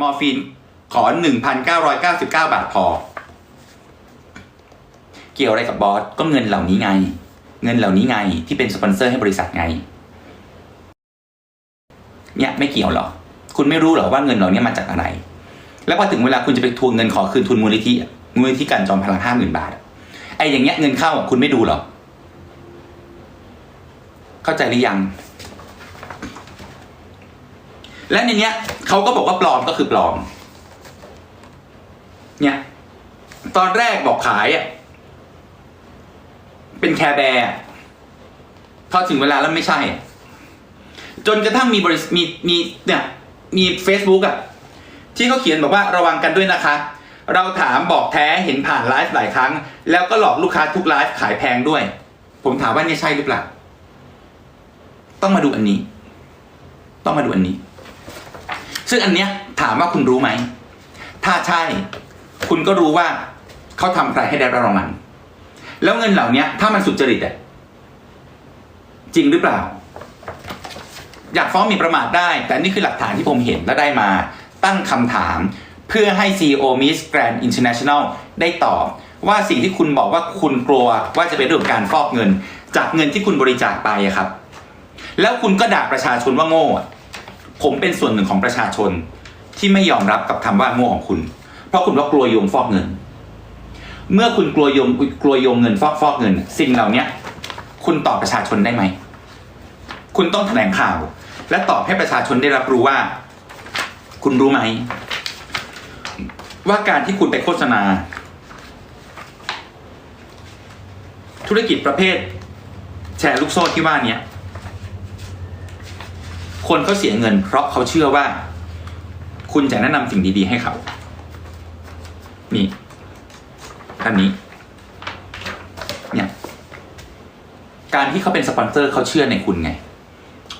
มอร์ฟีนขอ 1,999 บาทพอ เกี่ยวอะไรกับบอสก็เงินเหล่านี้ไง เงินเหล่านี้ไงที่เป็นสปอนเซอร์ให้บริษัทไง เนี่ยไม่เกี่ยวหรอ คุณไม่รู้หรอว่าเงินเหล่านี้มาจากอะไร แล้วพอถึงเวลาคุณจะไปทวงเงินขอคืนทุนมูลนิธิมูลนิธิการจอมพลังห้าหมื่นบาทไอ้อย่างเงี้ยเงินเข้าอะคุณไม่ดูหรอ เข้าใจหรือยัง และในเนี้ยเขาก็บอกว่าปลอมก็คือปลอม เนี่ย ตอนแรกบอกขายอะเป็นแคร์แบร์พอถึงเวลาแล้วไม่ใช่ จนกระทั่งมีบริษมีมีเนี่ยมี Facebook อะที่เขาเขียนบอกว่าระวังกันด้วยนะคะ เราถามบอกแท้เห็นผ่านไลฟ์หลายครั้ง แล้วก็หลอกลูกค้าทุกไลฟ์ขายแพงด้วย ผมถามว่านี่ใช่หรือเปล่า ต้องมาดูอันนี้ ต้องมาดูอันนี้ ซึ่งอันเนี้ยถามว่าคุณรู้ไหม ถ้าใช่ คุณก็รู้ว่าเขาทำใครให้ได้รับรางวัลแล้วเงินเหล่านี้ถ้ามันสุจริตอะจริงหรือเปล่า อยากฟ้องหมีประมาทได้ แต่นี่คือหลักฐานที่ผมเห็นและได้มาตั้งคำถาม เพื่อให้ CEO Miss Grand International ได้ตอบ ว่าสิ่งที่คุณบอกว่าคุณกลัวว่าจะเป็นเรื่องการฟอกเงิน จากเงินที่คุณบริจาคไปอะครับ แล้วคุณก็ด่าประชาชนว่าโง่ ผมเป็นส่วนหนึ่งของประชาชนที่ไม่ยอมรับกับคำว่าโง่ของคุณ เพราะคุณว่ากลัวโยงฟอกเงิน เมื่อคุณกลัวโยงกลัวโยงเงินฟอกฟอกเงิน สิ่งเหล่านี้คุณตอบประชาชนได้ไหม คุณต้องแถลงข่าว และตอบให้ประชาชนได้รับรู้ว่า คุณรู้ไหม ว่าการที่คุณไปโฆษณา ธุรกิจประเภท แชร์ลูกโซ่ที่ว่าเนี้ย คนเขาเสียเงิน เพราะเขาเชื่อว่า คุณจะแนะนำสิ่งดีๆให้เขา นี่อันนี้ เนี่ยการที่เขาเป็นสปอนเซอร์เขาเชื่อในคุณไง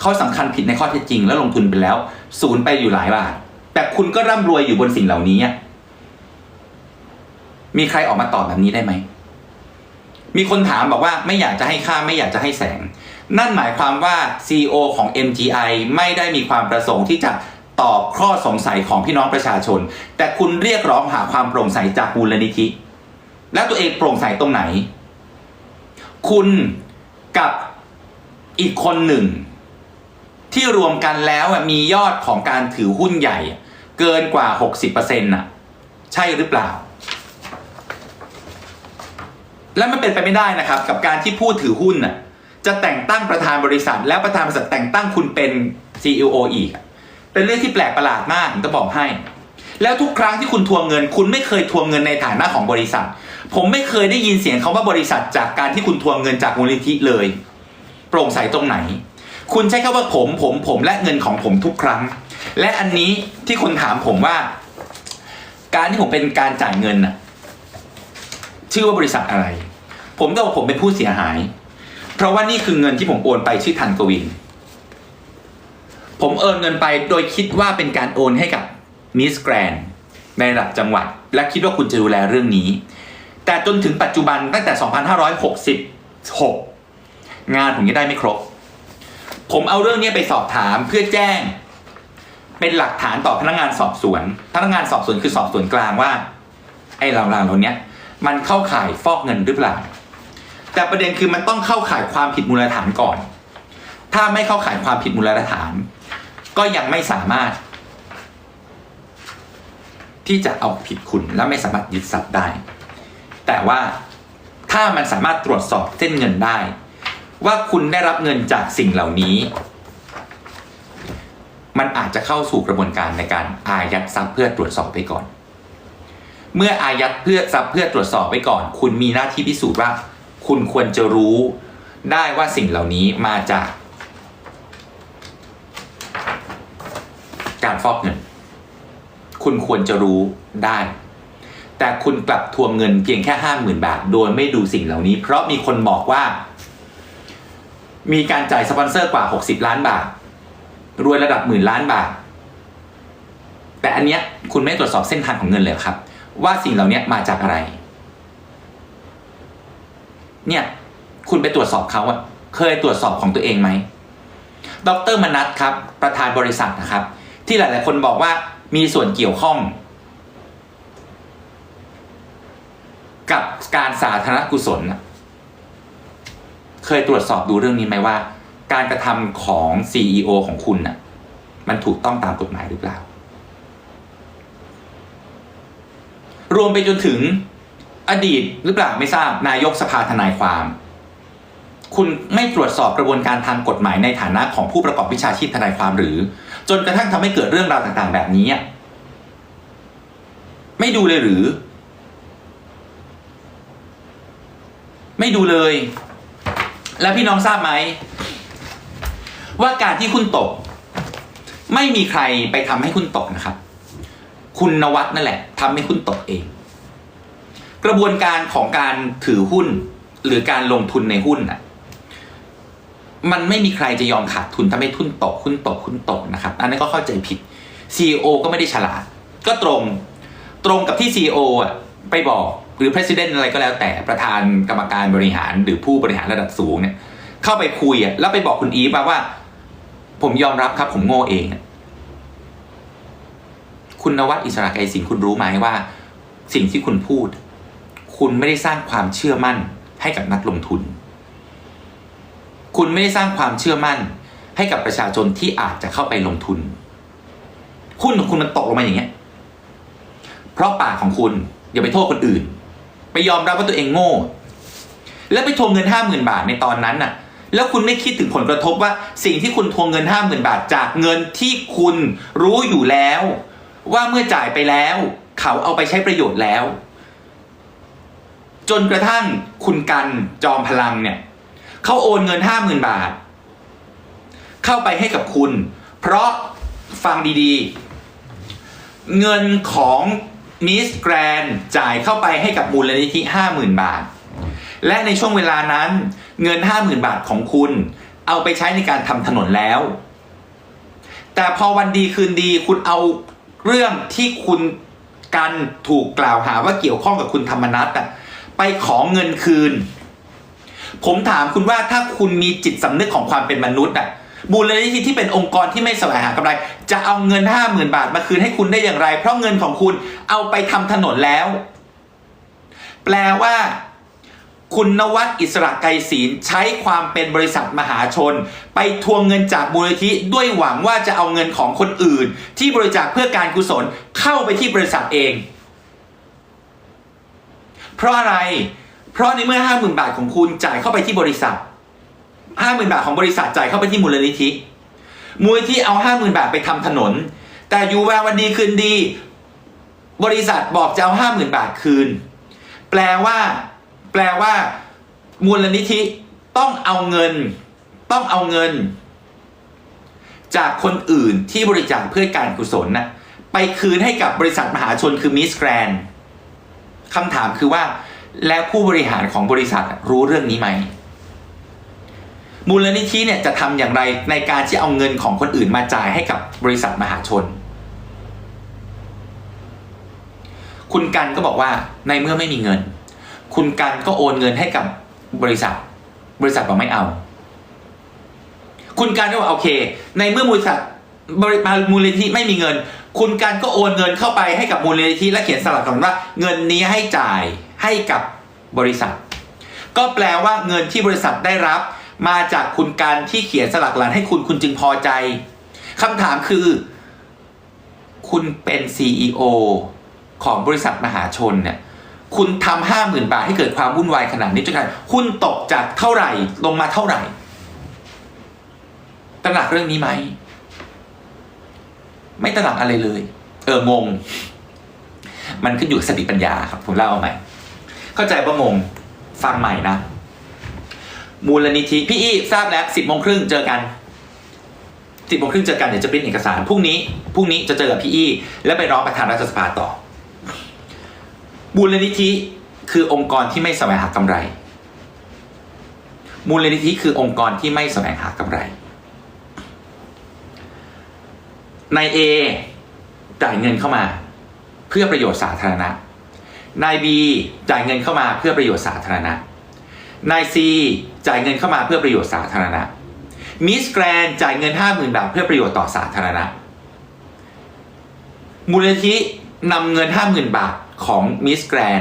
เขาสำคัญผิดในข้อเท็จจริง แล้วลงทุนไปแล้วศูนย์ไปอยู่หลายบาท แต่คุณก็ร่ำรวยอยู่บนสิ่งเหล่านี้ มีใครออกมาตอบแบบนี้ได้ไหม มีคนถามบอกว่าไม่อยากจะให้ค่าไม่อยากจะให้แสง นั่นหมายความว่า CEO ของ MGI ไม่ได้มีความประสงค์ที่จะตอบข้อสงสัยของพี่น้องประชาชน แต่คุณเรียกร้องหาความโปร่งใสจากมูลนิธิ แล้วตัวเองโปร่งใสตรงไหน คุณกับอีกคนหนึ่ง ที่รวมกันแล้วมียอดของการถือหุ้นใหญ่ เกินกว่า 60%น่ะ ใช่หรือเปล่า และมันเป็นไปไม่ได้นะครับ กับการที่ผู้ถือหุ้นน่ะ จะแต่งตั้งประธานบริษัท แล้วประธานบริษัทแต่งตั้งคุณเป็น CEO อีก เป็นเรื่องที่แปลกประหลาดมากผมจะบอกให้ แล้วทุกครั้งที่คุณทวงเงิน คุณไม่เคยทวงเงินในฐานะของบริษัท ผมไม่เคยได้ยินเสียงคาว่าบริษัทจากการที่คุณทวงเงินจากมูลนิธิเลย โปร่งใสตรงไหน คุณใช้คำว่าผมผมผมและเงินของผมทุกครั้ง และอันนี้ที่คนถามผมว่า การที่ผมเป็นการจ่ายเงินน่ะชื่อว่าบริษัทอะไร ผมก็บอกผมเป็นผู้เสียหาย ราะว่านี่คือเงินที่ผมโอนไปชื่อทันกวิน ผมโอนเงินไปโดยคิดว่าเป็นการโอนให้กับมิสแกรนในระดับจังหวัด และคิดว่าคุณจะดูแลเรื่องนี้ แต่จนถึงปัจจุบันตั้งแต่ 2566 งานผมยังได้ไม่ครบ ผมเอาเรื่องนี้ไปสอบถามเพื่อแจ้ง เป็นหลักฐานต่อพนักงานสอบสวน พนักงานสอบสวนคือสอบสวนกลางว่า ไอ้เหล่าๆเหล่านี้มันเข้าข่ายฟอกเงินหรือเปล่า แต่ประเด็นคือมันต้องเข้าข่ายความผิดมูลฐานก่อน ถ้าไม่เข้าข่ายความผิดมูลฐาน ก็ยังไม่สามารถ ที่จะเอาผิดคุณและไม่สามารถยึดทรัพย์ได้ แต่ว่าถ้ามันสามารถตรวจสอบเส้นเงินได้ ว่าคุณได้รับเงินจากสิ่งเหล่านี้ มันอาจจะเข้าสู่กระบวนการในการอายัดทรัพย์เพื่อตรวจสอบไปก่อน เมื่ออายัดเพื่อทรัพย์เพื่อตรวจสอบไว้ก่อน คุณมีหน้าที่พิสูจน์ว่า คุณควรจะรู้ได้ว่าสิ่งเหล่านี้มาจาก การฟอกเงิน คุณควรจะรู้ได้ แต่คุณกลับทวงเงินเพียงแค่ห้าหมื่นบาท โดยไม่ดูสิ่งเหล่านี้ เพราะมีคนบอกว่า มีการจ่ายสปอนเซอร์กว่า 60 ล้านบาท รวยระดับหมื่นล้านบาท แต่อันเนี้ยคุณไม่ตรวจสอบเส้นทางของเงินเลยครับ ว่าสิ่งเหล่านี้มาจากอะไร เนี่ย คุณไปตรวจสอบเขาอะเคยตรวจสอบของตัวเองไหม ดรมนัทครับ ประธานบริษัทนะครับ ที่หลาย ๆ คนบอกว่ามีส่วนเกี่ยวข้อง กับการสาธารณกุศล เคยตรวจสอบดูเรื่องนี้ไหมว่า การกระทำของ CEO ของคุณน่ะ มันถูกต้องตามกฎหมายหรือเปล่า รวมไปจนถึง อดีตหรือเปล่าไม่ทราบนายกสภาทนายความ คุณไม่ตรวจสอบกระบวนการทางกฎหมายในฐานะของผู้ประกอบวิชาชีพทนายความหรือ จนกระทั่งทำให้เกิดเรื่องราวต่างๆ แบบนี้ ไม่ดูเลยหรือ ไม่ดูเลย แล้วพี่น้องทราบไหม ว่าการที่คุณตก ไม่มีใครไปทำให้คุณตกนะครับ คุณนวัดนั่นแหละทำให้คุณตกเอง กระบวนการของการถือหุ้นหรือการลงทุนในหุ้นน่ะมันไม่มีใครจะยอมขาดทุนทำให้ทุนตกหุ้นตกหุ้นตกนะครับ อันนั้นก็เข้าใจผิด CEO ก็ไม่ได้ฉลาด ก็ตรงตรงกับที่ CEO อะไปบอกหรือ president อะไรก็แล้วแต่ประธานกรรมการบริหารหรือผู้บริหารระดับสูงเนี่ยเข้าไปคุยอะแล้วไปบอกคุณอีฟมาว่า ผมยอมรับครับผมโง่เองคุณนวัดอิสระไกรสิงคุณรู้ไหมว่า สิ่งที่คุณพูด คุณไม่ได้สร้างความเชื่อมั่นให้กับนักลงทุน คุณไม่ได้สร้างความเชื่อมั่นให้กับประชาชนที่อาจจะเข้าไปลงทุน หุ้นของคุณมันตกลงมาอย่างเงี้ย เพราะปากของคุณอย่าไปโทษคนอื่น ไปยอมรับว่าตัวเองโง่ แล้วไปทวงเงินห้าหมื่นบาทในตอนนั้นน่ะ แล้วคุณไม่คิดถึงผลกระทบว่าสิ่งที่คุณทวงเงินห้าหมื่นบาทจากเงินที่คุณรู้อยู่แล้ว ว่าเมื่อจ่ายไปแล้ว เขาเอาไปใช้ประโยชน์แล้ว จนกระทั่งคุณกันจอมพลังเนี่ยเขาโอนเงินห้าหมื่นบาท เข้าไปให้กับคุณ เพราะฟังดีๆ เงินของมิสแกรนจ่ายเข้าไปให้กับมูลนิธิห้าหมื่นบาท และในช่วงเวลานั้น เงินห้าหมื่นบาทของคุณ เอาไปใช้ในการทำถนนแล้ว แต่พอวันดีคืนดีคุณเอาเรื่องที่คุณกันถูกกล่าวหาว่าเกี่ยวข้องกับคุณธรรมนัทอะ ไปขอเงินคืน ผมถามคุณว่าถ้าคุณมีจิตสำนึกของความเป็นมนุษย์อะมูลนิธิที่เป็นองค์กรที่ไม่แสวงหากำไร จะเอาเงินห้าหมื่นบาทมาคืนให้คุณได้อย่างไร เพราะเงินของคุณเอาไปทำถนนแล้ว แปลว่าคุณนวัดอิสระไกรศีลใช้ความเป็นบริษัทมหาชน ไปทวงเงินจากมูลนิธิด้วยหวังว่าจะเอาเงินของคนอื่น ที่บริจาคเพื่อการกุศลเข้าไปที่บริษัทเอง เพราะอะไร เพราะในเมื่อห้าหมื่นบาทของคุณจ่ายเข้าไปที่บริษัทห้าหมื่นบาทของบริษัทจ่ายเข้าไปที่มูลนิธิ มูลนิธิเอาห้าหมื่นบาทไปทำถนน แต่อยู่แวววันดีคืนดี บริษัทบอกจะเอาห้าหมื่นบาทคืน แปลว่า แปลว่า มูลนิธิต้องเอาเงิน ต้องเอาเงิน จากคนอื่นที่บริจาคเพื่อการกุศลน่ะไปคืนให้กับบริษัทมหาชนคือมิสแกรน คำถามคือว่าแล้วผู้บริหารของบริษัทรู้เรื่องนี้ไหม มูลนิธิเนี่ยจะทำอย่างไรในการที่เอาเงินของคนอื่นมาจ่ายให้กับบริษัทมหาชน คุณกันก็บอกว่าในเมื่อไม่มีเงิน คุณกันก็โอนเงินให้กับบริษัท บริษัทบอกไม่เอา คุณกันก็บอกโอเค ในเมื่อมูลนิธิบริมูลนิธิไม่มีเงิน คุณกันก็โอนเงินเข้าไปให้กับมูลนิธิและเขียนสลักก่อนว่า เงินนี้ให้จ่ายให้กับบริษัท ก็แปลว่าเงินที่บริษัทได้รับ มาจากคุณการที่เขียนสลักหลังให้คุณคุณจึงพอใจคำถามคือ คุณเป็น CEO ของบริษัทมหาชนเนี่ยคุณทำห้าหมื่นบาทให้เกิดความวุ่นวายขนาดนี้จนกระทั่งหุ้นตกจากเท่าไหร่ลงมาเท่าไหร่ตระหนักเรื่องนี้ไหม ไม่ตระหนักอะไรเลย เอองง มันขึ้นอยู่สติปัญญาครับ ผมเล่าเอาใหม่ เข้าใจว่างงฟังใหม่นะมูลนิธิพี่อี้ทราบแล้วสิบโมงครึ่งเจอกันสิบโมงครึ่งเจอกันเดี๋ยวจะเป็นเอกสารพรุ่งนี้พรุ่งนี้จะเจอกับพี่อี้แล้วไปร้องประธานรัฐสภาต่อมูลนิธิคือองค์กรที่ไม่แสวงหากำไร มูลนิธิคือองค์กรที่ไม่แสวงหากำไร นาย A จ่ายเงินเข้ามา เพื่อประโยชน์สาธารณะ นาย B จ่ายเงินเข้ามาเพื่อประโยชน์สาธารณะ นาย C จ่ายเงินเข้ามาเพื่อประโยชน์สาธารณะ มิสแกรนจ่ายเงินห้าหมื่นบาทเพื่อประโยชน์ต่อสาธารณะ มูลนิธินำเงินห้าหมื่นบาทของมิสแกรน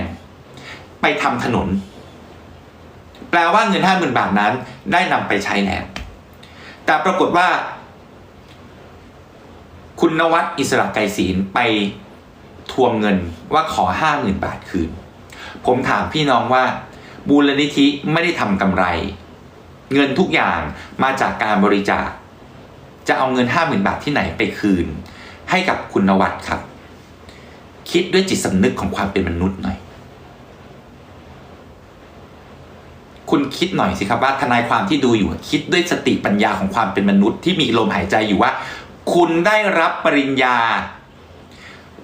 ไปทำถนน แปลว่าเงินห้าหมื่นบาทนั้นได้นำไปใช้แล้วแต่ปรากฏว่า คุณนวัดอิสระไกรศีลไปทวงเงินว่าขอห้าหมื่นบาทคืน ผมถามพี่น้องว่ามูลนิธิไม่ได้ทำกำไร เงินทุกอย่างมาจากการบริจาค จะเอาเงินห้าหมื่นบาทที่ไหนไปคืน ให้กับคุณนวัดครับ คิดด้วยจิตสำนึกของความเป็นมนุษย์หน่อย คุณคิดหน่อยสิครับว่าทนายความที่ดูอยู่คิดด้วยสติปัญญาของความเป็นมนุษย์ที่มีลมหายใจอยู่ว่า คุณได้รับปริญญา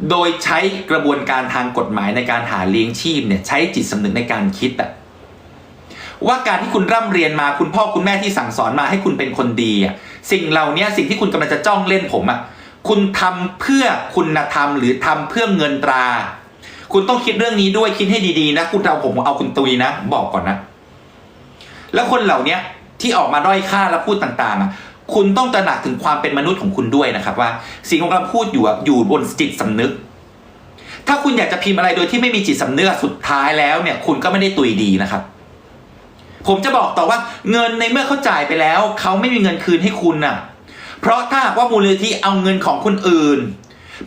โดยใช้กระบวนการทางกฎหมายในการหาเลี้ยงชีพเนี่ยใช้จิตสำนึกในการคิดอะว่าการที่คุณร่ำเรียนมาคุณพ่อคุณแม่ที่สั่งสอนมาให้คุณเป็นคนดีอะสิ่งเหล่านี้สิ่งที่คุณกำลังจะจ้องเล่นผมอะคุณทำเพื่อคุณธรรมหรือทำเพื่อเงินตรา คุณต้องคิดเรื่องนี้ด้วยคิดให้ดีๆนะ คุณเอาผมเอาคุณตุยนะ บอกก่อนนะ แล้วคนเหล่านี้ที่ออกมาด้อยค่าและพูดต่างๆอะ คุณต้องตระหนักถึงความเป็นมนุษย์ของคุณด้วยนะครับ ว่า สิ่งที่กำลังพูดอยู่อยู่บนจิตสำนึก ถ้าคุณอยากจะพิมพ์อะไรโดยที่ไม่มีจิตสำนึกสุดท้ายแล้วเนี่ย คุณก็ไม่ได้ตุยดีนะครับ ผมจะบอกต่อว่าเงินในเมื่อเขาจ่ายไปแล้ว เขาไม่มีเงินคืนให้คุณน่ะ เพราะถ้าหากว่ามูลนิธิเอาเงินของคนอื่น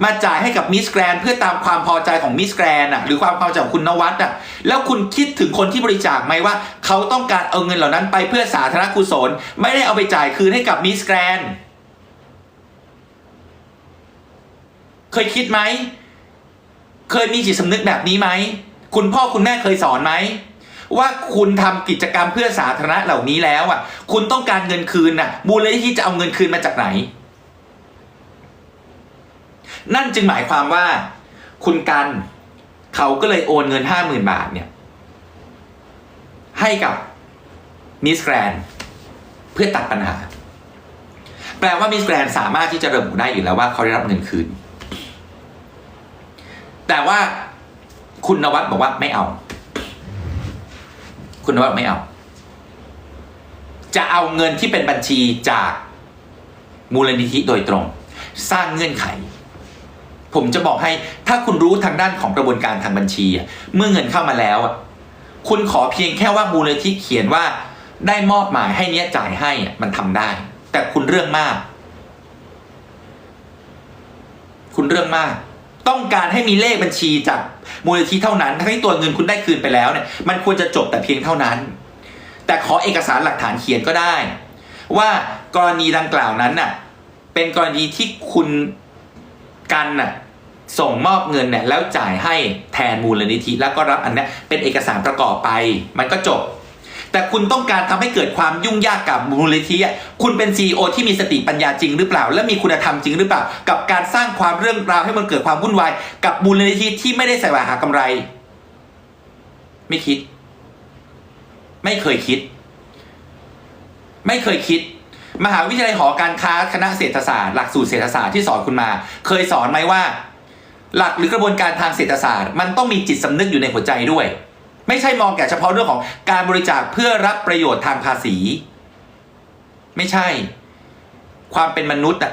มาจ่ายให้กับมิสแกรนเพื่อตามความพอใจของมิสแกรนอะหรือความพอใจของคุณนวัดอะแล้วคุณคิดถึงคนที่บริจาคไหมว่า เขาต้องการเอาเงินเหล่านั้นไปเพื่อสาธารณกุศล ไม่ได้เอาไปจ่ายคืนให้กับมิสแกรนเคยคิดไหม เคยมีจิตสำนึกแบบนี้ไหม คุณพ่อคุณแม่เคยสอนไหม ว่าคุณทำกิจกรรมเพื่อสาธารณะเหล่านี้แล้วอะ คุณต้องการเงินคืนน่ะมูลนิธิจะเอาเงินคืนมาจากไหน นั่นจึงหมายความว่า คุณกันเขาก็เลยโอนเงินห้าหมื่นบาทเนี่ย ให้กับมิสแกรนเพื่อตัดปัญหา แปลว่ามิสแกรนสามารถที่จะระบุได้อยู่แล้วว่าเขาได้รับเงินคืน แต่ว่าคุณนวัดบอกว่าไม่เอา คุณนวัดไม่เอา จะเอาเงินที่เป็นบัญชีจากมูลนิธิโดยตรง สร้างเงื่อนไข ผมจะบอกให้ถ้าคุณรู้ทางด้านของกระบวนการทางบัญชี เมื่อเงินเข้ามาแล้ว คุณขอเพียงแค่ว่ามูลนิธิเขียนว่า ได้มอบหมายให้เนี้ยจ่ายให้มันทำได้ แต่คุณเรื่องมาก คุณเรื่องมาก ต้องการให้มีเลขบัญชีจากมูลนิธิเท่านั้นทั้งที่ตัวเงินคุณได้คืนไปแล้วเนี่ยมันควรจะจบแต่เพียงเท่านั้น แต่ขอเอกสารหลักฐานเขียนก็ได้ ว่ากรณีดังกล่าวนั้นน่ะเป็นกรณีที่คุณ กันน่ะส่งมอบเงินเนี่ยแล้วจ่ายให้แทนมูลนิธิ แล้วก็รับอันนี้เป็นเอกสารประกอบไป มันก็จบ แต่คุณต้องการทำให้เกิดความยุ่งยากกับมูลนิธิอะคุณเป็นซีอที่มีสติปัญญาจริงหรือเปล่า และมีคุณธรรมจริงหรือเปล่า กับการสร้างความเรื่องราวให้มันเกิดความวุ่นวายกับมูลนิธิที่ไม่ได้ใส่หาหากำไร ไม่คิด ไม่เคยคิด ไม่เคยคิด มหาวิทยาลัยหอการค้าคณะเศรษฐศาสตร์หลักสูตรเศรษฐศาสตร์ที่สอนคุณมา เคยสอนไหมว่า หลักหรือกระบวนการทางเศรษฐศาสตร์ มันต้องมีจิตสำนึกอยู่ในหัวใจด้วย ไม่ใช่มองแก่เฉพาะเรื่องของการบริจาคเพื่อรับประโยชน์ทางภาษี ไม่ใช่ ความเป็นมนุษย์อะ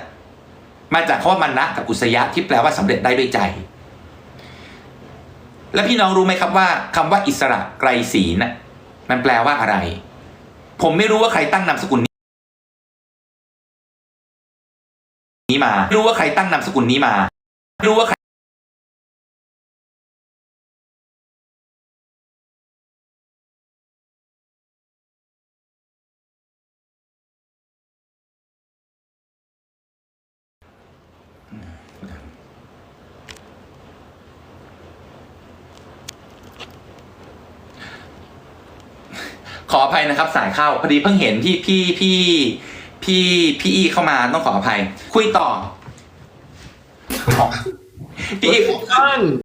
มาจากคำว่ามันนะกับอุสยะที่แปลว่าสำเร็จได้ด้วยใจ และพี่น้องรู้ไหมครับว่าคำว่าอิสระไกรศีลน่ะมันแปลว่าอะไร ผมไม่รู้ว่าใครตั้งนามสกุล นี้มาไม่รู้ว่าใครตั้งนามสกุลนี้มาไม่รู้ว่าใครขออภัยนะครับสายเข้าพอดีเพิ่งเห็นที่พี่พี่ พี่พี่อีเข้ามาต้องขออภัย คุยต่อ พี่อีท่าน